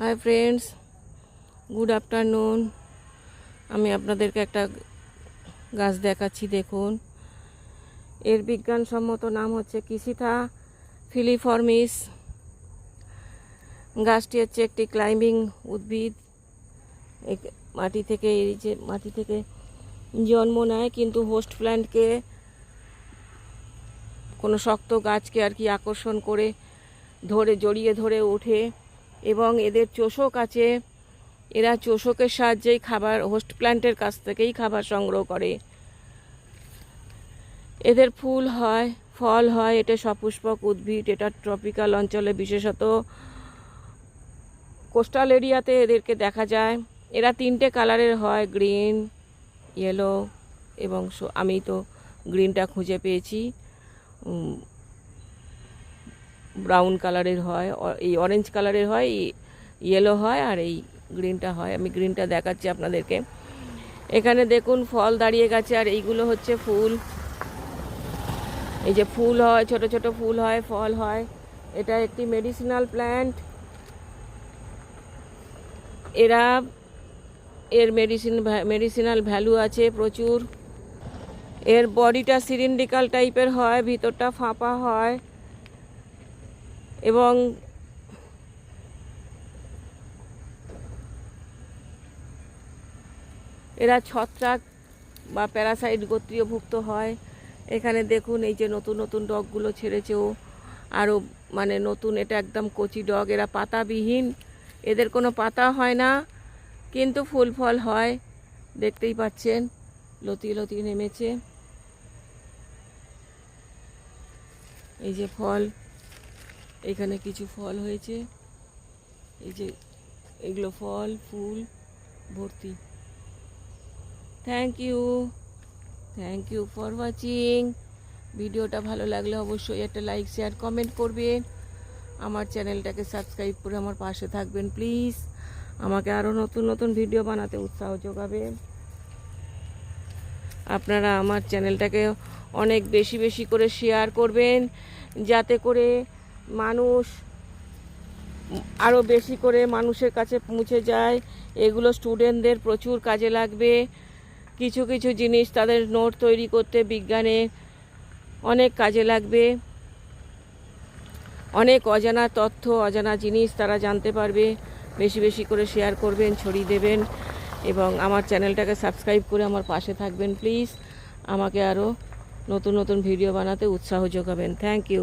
Hi friends good afternoon আমি আপনাদেরকে একটা গাছ দেখাচ্ছি, দেখুন। এর বিজ্ঞানসম্মত নাম হচ্ছে কিসিথা ফিলিফর্মিস। গাছটি হচ্ছে একটি ক্লাইম্বিং উদ্ভিদ। মাটি থেকে এই যে মাটি থেকে জন্ম নেয়, কিন্তু হোস্ট প্ল্যান্টকে কোনো শক্ত গাছকে আর কি আকর্ষণ করে ধরে, জড়িয়ে ধরে ওঠে। এবং এদের চোষক আছে। এরা চোষকের সাহায্যেই খাবার হোস্ট প্ল্যান্টের কাছ থেকেই খাবার সংগ্রহ করে। এদের ফুল হয়, ফল হয় এটা সপুষ্পক উদ্ভিদ, এটা ট্রপিক্যাল অঞ্চলে বিশেষত। কোস্টাল এরিয়াতে এদেরকে দেখা যায়। এরা তিনটে কালারের হয়, গ্রিন, ইয়েলো এবং আমি তো গ্রিনটা খুঁজে পেয়েছি। ব্রাউন কালারের হয় এই অরেঞ্জ কালারের হয় ইয়েলো হয় আর এই গ্রিনটা হয়। আমি গ্রিনটা দেখাচ্ছি আপনাদেরকে। এখানে দেখুন ফল দাঁড়িয়ে গেছে আর এইগুলো হচ্ছে ফুল। এই যে ফুল হয়, ছোট ছোট ফুল হয়, ফল হয়। এটা একটি মেডিসিনাল প্ল্যান্ট এরা, এর মেডিসিন মেডিসিনাল ভ্যালু আছে প্রচুর। এর বডিটা সিরিন্ডিকাল টাইপের হয়, ভিতরটা ফাঁপা হয়। এবং এরা ছত্রাক বা প্যারাসাইট গোত্রীয়ভুক্ত হয়। এখানে দেখুন এই যে নতুন নতুন ডগগুলো ছেড়েছে ও। আরও মানে নতুন, এটা একদম কচি ডগ। এরা পাতাবিহীন। এদের কোনো পাতা হয় না, কিন্তু ফুল ফল হয়। দেখতেই পাচ্ছেন লতিয়ে লতিয়ে নেমেছে। এই যে ফল। এখানে কিছু ফল হয়েছে। এই যে এগুলো ফল, ফুল, ভর্তি। Thank you thank you for watching ভিডিওটা ভালো লাগলে অবশ্যই একটা লাইক শেয়ার কমেন্ট করবেন। আমার চ্যানেলটাকে সাবস্ক্রাইব করে আমার পাশে থাকবেন প্লিজ আমাকে আরও নতুন নতুন ভিডিও বানাতে উৎসাহ যোগাবেন। আপনারা আমার চ্যানেলটাকে অনেক বেশি বেশি করে শেয়ার করবেন। যাতে করে মানুষ আরও বেশি করে মানুষের কাছে পৌঁছে যায়। এগুলো স্টুডেন্টদের প্রচুর কাজে লাগবে। কিছু কিছু জিনিস তাদের নোট তৈরি করতে বিজ্ঞানে অনেক কাজে লাগবে। অনেক অজানা তথ্য, অজানা জিনিস তারা জানতে পারবে। বেশি বেশি করে শেয়ার করবেন, ছড়িয়ে দেবেন এবং আমার চ্যানেলটাকে সাবস্ক্রাইব করে আমার পাশে থাকবেন প্লিজ আমাকে আরও নতুন নতুন ভিডিও বানাতে উৎসাহ যোগাবেন। Thank you